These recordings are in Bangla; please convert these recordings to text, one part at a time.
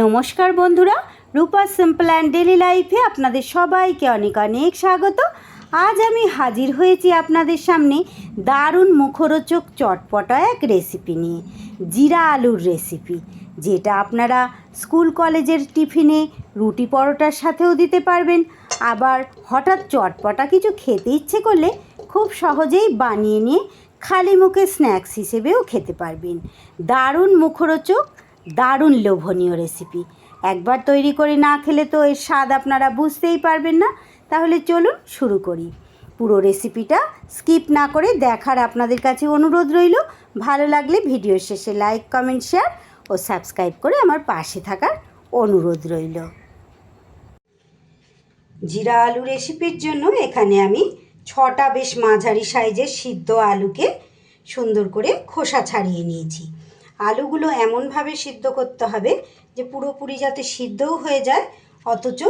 নমস্কার বন্ধুরা, রূপা সিম্পল অ্যান্ড ডেলি লাইফে আপনাদের সবাইকে অনেক অনেক স্বাগত। আজ আমি হাজির হয়েছি আপনাদের সামনে দারুণ মুখরোচক চটপটা এক রেসিপি নিয়ে, জিরা আলুর রেসিপি যেটা আপনারা স্কুল কলেজের টিফিনে রুটি পরোটার সাথেও দিতে পারবেন। আবার হঠাৎ চটপটা কিছু খেতে ইচ্ছে করলে খুব সহজেই বানিয়ে নিয়ে খালি মুখে স্ন্যাক্স হিসেবেও খেতে পারবেন। দারুণ মুখরোচক দারুণ লোভনীয় রেসিপি একবার তৈরি করে না খেলে তো এর স্বাদ আপনারা বুঝতেই পারবেন না। তাহলে চলুন শুরু করি। পুরো রেসিপিটা স্কিপ না করে দেখার আপনাদের কাছে অনুরোধ রইল। ভালো লাগলে ভিডিও শেষে লাইক কমেন্ট শেয়ার ও সাবস্ক্রাইব করে আমার পাশে থাকার অনুরোধ রইল। জিরা আলু রেসিপির জন্য এখানে আমি ছটা বেশ মাঝারি সাইজের সিদ্ধ আলুকে সুন্দর করে খোসা ছাড়িয়ে নিয়েছি। আলুগুলো এমনভাবে সিদ্ধ করতে হবে যে পুরোপুরি যাতে সিদ্ধও হয়ে যায়, অথচ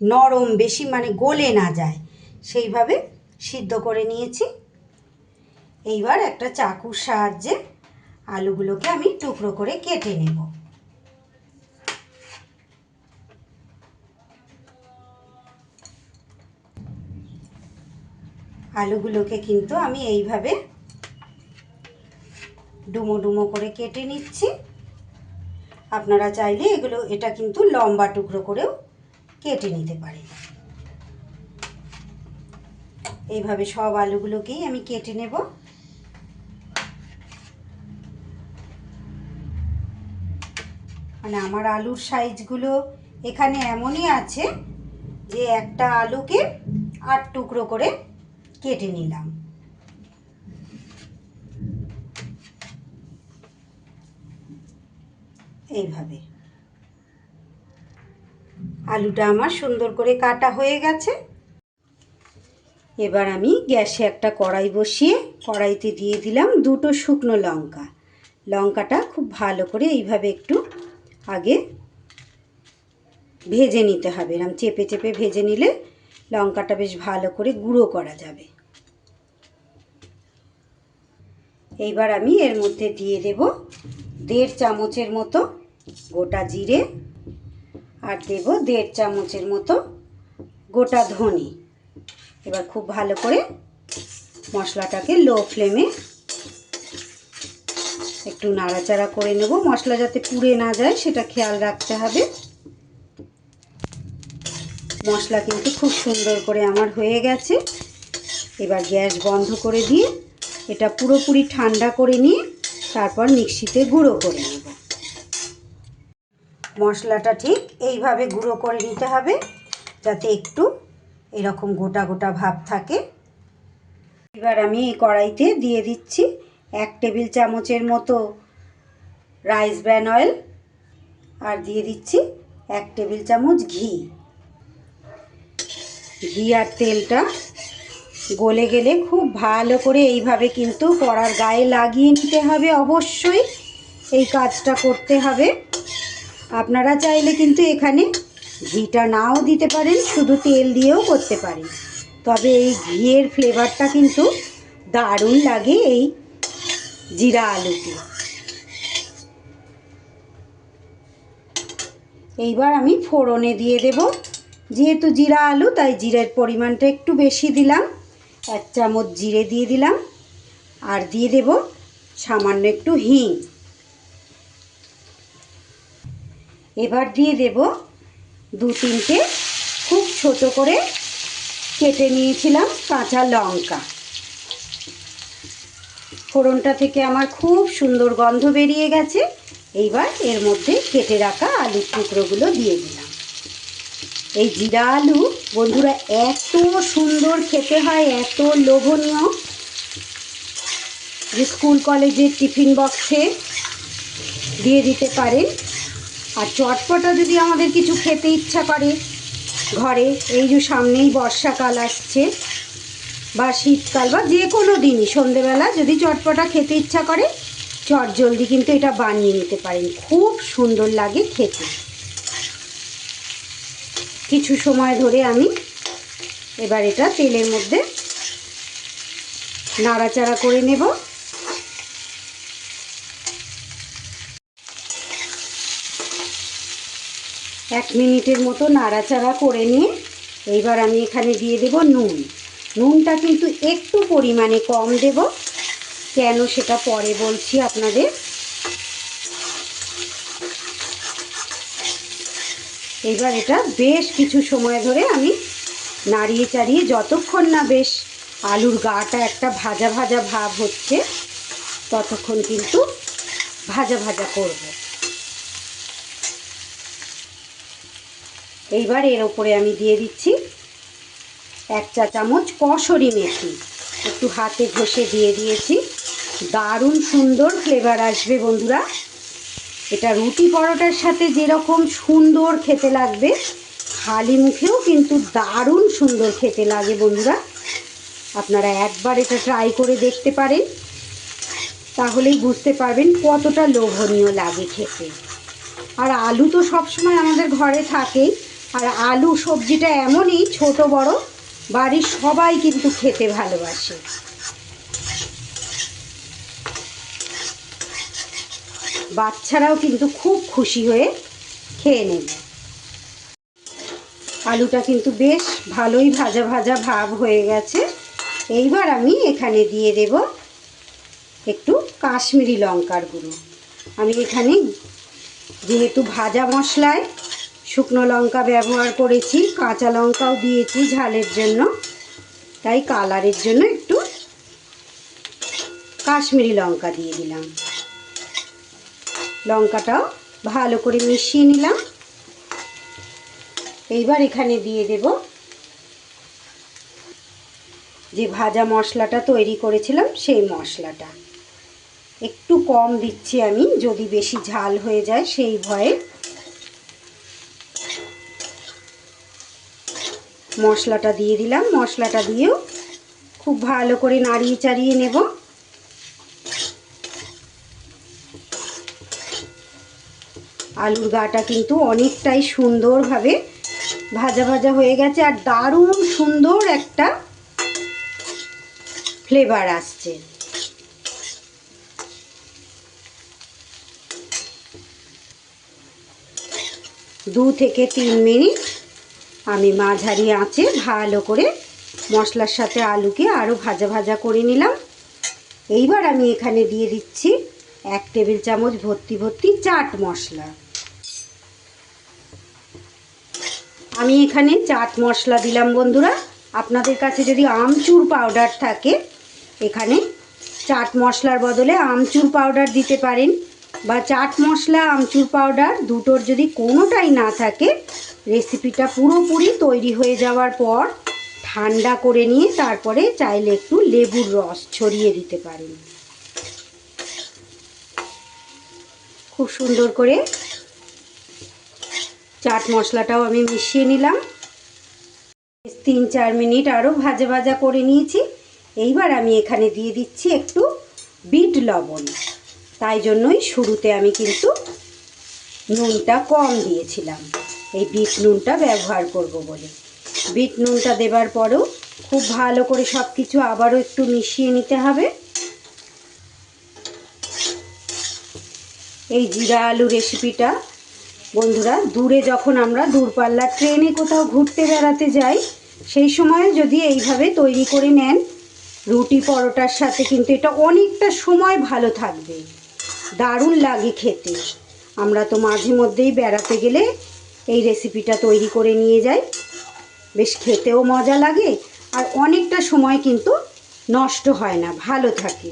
নরম বেশি মানে গলে না যায়। সেইভাবে সিদ্ধ করে নিয়েছি। এইবার একটা চাকুর সাহায্যে আলুগুলোকে আমি টুকরো করে কেটে নেব। আলুগুলোকে কিন্তু আমি এইভাবে ডুমো ডুমো করে কেটে নিচ্ছি। আপনারা চাইলে এগুলো, এটা কিন্তু লম্বা টুকরো করেও কেটে নিতে পারেন। এইভাবে সব আলুগুলোকেই আমি কেটে নেব। মানে আমার আলুর সাইজগুলো এখানে এমনই আছে যে একটা আলুকে আট টুকরো করে কেটে নিলাম। এইভাবে। আলুটা আমার সুন্দর করে কাটা হয়ে গেছে। এবার আমি গ্যাসে একটা কড়াই বসিয়ে কড়াইতে দিয়ে দিলাম দুটো শুকনো লঙ্কা। লঙ্কাটা খুব ভালো করে এইভাবে একটু আগে ভেজে নিতে হবে। এরম চেপে চেপে ভেজে নিলে লঙ্কাটা বেশ ভালো করে গুঁড়ো করা যাবে। এইবার আমি এর মধ্যে দিয়ে দেব দেড় চামচের মতো গোটা জিরে আর দেব দেড় চামচের মতো গোটা ধনে। এবার খুব ভালো করে মশলাটাকে লো ফ্লেমে একটু নাড়াচাড়া করে নেব। মশলা যাতে পুড়ে না যায় সেটা খেয়াল রাখতে হবে। মশলা কিন্তু খুব সুন্দর করে আমার হয়ে গেছে। এবার গ্যাস বন্ধ করে দিয়ে এটা পুরোপুরি ঠান্ডা করে নিয়ে তারপর মিক্সিতে গুঁড়ো করে নেব মশলাটা ঠিক এইভাবে গুঁড়ো করে নিতে হবে, যাতে একটু এরকম গোটা গোটা ভাব থাকে। এবার আমি এই কড়াইতে দিয়ে দিচ্ছি এক টেবিল চামচের মতো রাইস ব্র্যান অয়েল, আর দিয়ে দিচ্ছি এক টেবিল চামচ ঘি। ঘি আর তেলটা গলে গেলে খুব ভালো করে এইভাবে কিন্তু কড়ার গায়ে লাগিয়ে নিতে হবে অবশ্যই। এই কাজটা করতে হবে। আপনারা চাইলে কিন্তু এখানে ঘিটা নাও দিতে পারেন, শুধু তেল দিয়েও করতে পারেন। তবে এই ঘিয়ের ফ্লেভারটা কিন্তু দারুণ লাগে এই জিরা আলুতে। এইবার আমি ফোড়নে দিয়ে দেব। যেহেতু জিরা আলু, তাই জিরের পরিমাণটা একটু বেশি দিলাম। এক চামচ জিরে দিয়ে দিলাম। আর দিয়ে দেব সামান্য একটু হিং। এবার দিয়ে দেব দু তিনটে খুব ছোট করে কেটে নিয়েছিলাম কাঁচা লঙ্কা। ফোড়নটা থেকে আমার খুব সুন্দর গন্ধ বেরিয়ে গেছে। এইবার এর মধ্যে কেটে রাখা আলুর টুকরোগুলো দিয়ে দিলাম। এই জিরা আলু, বন্ধুরা, এত সুন্দর খেতে হয়, এত লোভনীয়। যে স্কুল, কলেজের টিফিন বক্সে দিয়ে দিতে পারেন। আর চটপটা যদি আমাদের কিছু খেতে ইচ্ছা করে ঘরে, এই যে সামনেই বর্ষাকাল আসছে বা শীতকাল বা যে কোনো দিনই, সন্ধেবেলা যদি চটপটা খেতে ইচ্ছা করে, চট জলদি কিন্তু এটা বানিয়ে নিতে পারেন। খুব সুন্দর লাগে খেতে। কিছু সময় ধরে আমি এবার এটা তেলের মধ্যে নাড়াচাড়া করে নেব। এক মিনিটের মতো নাড়াচাড়া করে নিয়ে এইবার আমি এখানে দিয়ে দেব নুন। নুনটা কিন্তু একটু পরিমাণে কম দেব, কেন সেটা পরে বলছি আপনাদের। এইবার এটা বেশ কিছু সময় ধরে আমি নাড়িয়ে চাড়িয়ে যতক্ষণ না বেশ আলুর গাটা একটা ভাজা ভাজা ভাব হচ্ছে, ততক্ষণ কিন্তু ভাজা ভাজা করব। এইবার এর ওপরে আমি দিয়ে দিচ্ছি এক চা চামচ কসরি মেথি। একটু হাতে ঘষে দিয়ে দিয়েছি। দারুণ সুন্দর ফ্লেভার আসবে বন্ধুরা। এটা রুটি পরোটার সাথে যেরকম সুন্দর খেতে লাগবে, খালি মুখেও কিন্তু দারুণ সুন্দর খেতে লাগে বন্ধুরা। আপনারা একবার এটা ট্রাই করে দেখতে পারেন। তাহলেই বুঝতে পারবেন কতটা লোভনীয় লাগে খেতে। আর আলু তো সবসময় আমাদের ঘরে থাকেই। আর আলু সবজিটা এমনই ছোট বড়, বাড়ির সবাই কিন্তু খেতে ভালোবাসে। বাচ্চারাও কিন্তু খুব খুশি হয়ে খেয়ে নেবে। আলুটা কিন্তু বেশ ভালোই ভাজা ভাজা ভাব হয়ে গেছে। এইবার আমি এখানে দিয়ে দেব একটু কাশ্মীরি লঙ্কার গুঁড়ো। আমি এখানে যেহেতু ভাজা মশলায় শুকনো লঙ্কা ব্যবহার করেছি, কাঁচা লঙ্কাও দিয়েছি ঝালের জন্য। তাই কালারের জন্য একটু কাশ্মীরি লঙ্কা দিয়ে দিলাম। লঙ্কাটাও ভালো করে মিশিয়ে নিলাম। এইবার এখানে দিয়ে দেব যে ভাজা মশলাটা তৈরি করেছিলাম, সেই মশলাটা। একটু কম দিচ্ছি আমি, যদি বেশি ঝাল হয়ে যায় সেই ভয়ে। মশলাটা দিয়ে দিলাম। মশলাটা দিয়েও খুব ভালো করে নাড়িয়ে চাড়িয়ে নেব। আলুর গাটা কিন্তু অনেকটাই সুন্দরভাবে ভাজা ভাজা হয়ে গেছে আর দারুণ সুন্দর একটা ফ্লেভার আসছে। দু থেকে তিন মিনিট আমি মাঝারি আঁচে ভালো করে মশলার সাথে আলুকে আরও ভাজা ভাজা করে নিলাম। এইবার আমি এখানে দিয়ে দিচ্ছি এক টেবিল চামচ ভর্তি ভর্তি চাট মশলা। আমি এখানে চাট মশলা দিলাম বন্ধুরা। আপনাদের কাছে যদি আমচুর পাউডার থাকে, এখানে চাট মশলার বদলে আমচুর পাউডার দিতে পারেন। বা চাট মশলা, আমচুর পাউডার দুটোর যদি কোনোটাই না থাকে রেসিপিটা পুরোপুরি তৈরি হয়ে যাওয়ার পর ঠান্ডা করে নিয়ে তারপরে চাইলে একটু লেবুর রস ছড়িয়ে দিতে পারেন। খুব সুন্দর করে চাট মশলাটাও আমি মিশিয়ে নিলাম। তিন চার মিনিট আরও ভাজা ভাজা করে নিয়েছি। এইবার আমি এখানে দিয়ে দিচ্ছি একটু বিট লবণ। তাই জন্যই শুরুতে আমি কিন্তু নুনটা কম দিয়েছিলাম। এই বিট নুনটা ব্যবহার করব বলে। বিট নুনটা দেবার পরেও খুব ভালো করে সব কিছু আবারও একটু মিশিয়ে নিতে হবে। এই জিরা আলু রেসিপিটা বন্ধুরা, দূরে যখন আমরা দূরপাল্লার ট্রেনে কোথাও ঘুরতে বেড়াতে যাই, সেই সময় যদি এইভাবে তৈরি করে নেন, রুটি পরোটার সাথে কিন্তু এটা অনেকটা সময় ভালো থাকবে। দারুণ লাগে খেতে। আমরা তো মাঝে মধ্যেই বেড়াতে গেলে এই রেসিপিটা তৈরি করে নিয়ে যাই। বেশ খেতেও মজা লাগে আর অনেকটা সময় কিন্তু নষ্ট হয় না, ভালো থাকে।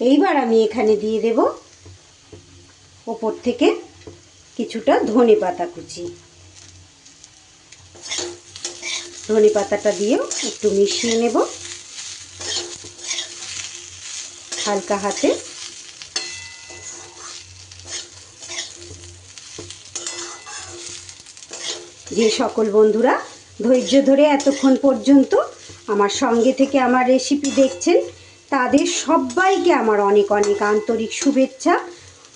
এইবার আমি এখানে দিয়ে দেব ওপর থেকে কিছুটা ধনে পাতা কুচি। ধনে পাতাটা দিয়েও একটু মিশিয়ে নেব। হালকা হাতে যে সকল বন্ধুরা, ধৈর্য ধরে এতক্ষণ পর্যন্ত আমার সঙ্গে থেকে আমার রেসিপি দেখছেন, তাদের সবাইকে আমার অনেক অনেক আন্তরিক শুভেচ্ছা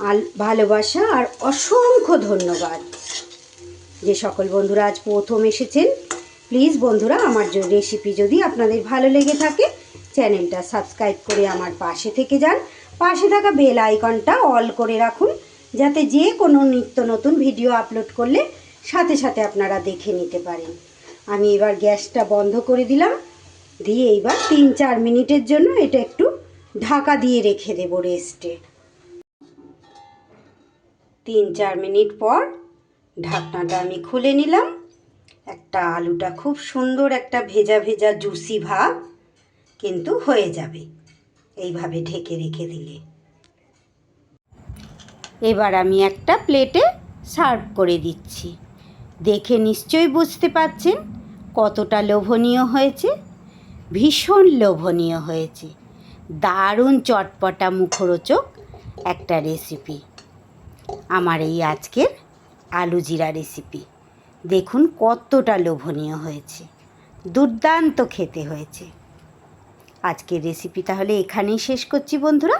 আর ভালোবাসা আর অসংখ্য ধন্যবাদ। যে সকল বন্ধুরা আজ প্রথম এসেছেন প্লিজ বন্ধুরা, আমার রেসিপি যদি আপনাদের ভালো লেগে থাকে, চ্যানেলটা সাবস্ক্রাইব করে আমার পাশে থেকে যান। পাশে থাকা বেল আইকনটা অল করে রাখুন, যাতে যে কোনো নিত্য নতুন ভিডিও আপলোড করলে সাথে সাথে আপনারা দেখে নিতে পারেন। আমি এবার গ্যাসটা বন্ধ করে দিলাম। দিয়ে এইবার তিন চার মিনিটের জন্য এটা একটু ঢাকা দিয়ে রেখে দেবো রেস্টে তিন চার মিনিট পর ঢাকনাটা আমি খুলে নিলাম। একটা আলুটা খুব সুন্দর একটা ভেজা ভেজা জুসি ভাব কিন্তু হয়ে যাবে। এইভাবে ঢেকে রেখে দিলে। এবার আমি একটা প্লেটে সার্ভ করে দিচ্ছি। দেখে নিশ্চয়ই বুঝতে পাচ্ছেন কতটা লোভনীয় হয়েছে। ভীষণ লোভনীয় হয়েছে। দারুণ চটপটা মুখরোচক একটা রেসিপি আমার এই আজকের আলু জিরা রেসিপি দেখুন কতটা লোভনীয় হয়েছে। দুর্দান্ত খেতে হয়েছে। আজকের রেসিপি তাহলে এখানেই শেষ করছি বন্ধুরা।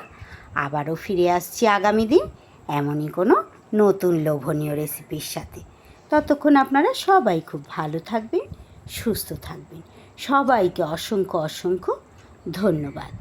আবারও ফিরে আসছি আগামী দিন এমনই কোনো নতুন লোভনীয় রেসিপির সাথে। ততক্ষণ আপনারা সবাই খুব ভালো থাকবেন সুস্থ থাকবেন। সবাইকে অসংখ্য অসংখ্য ধন্যবাদ।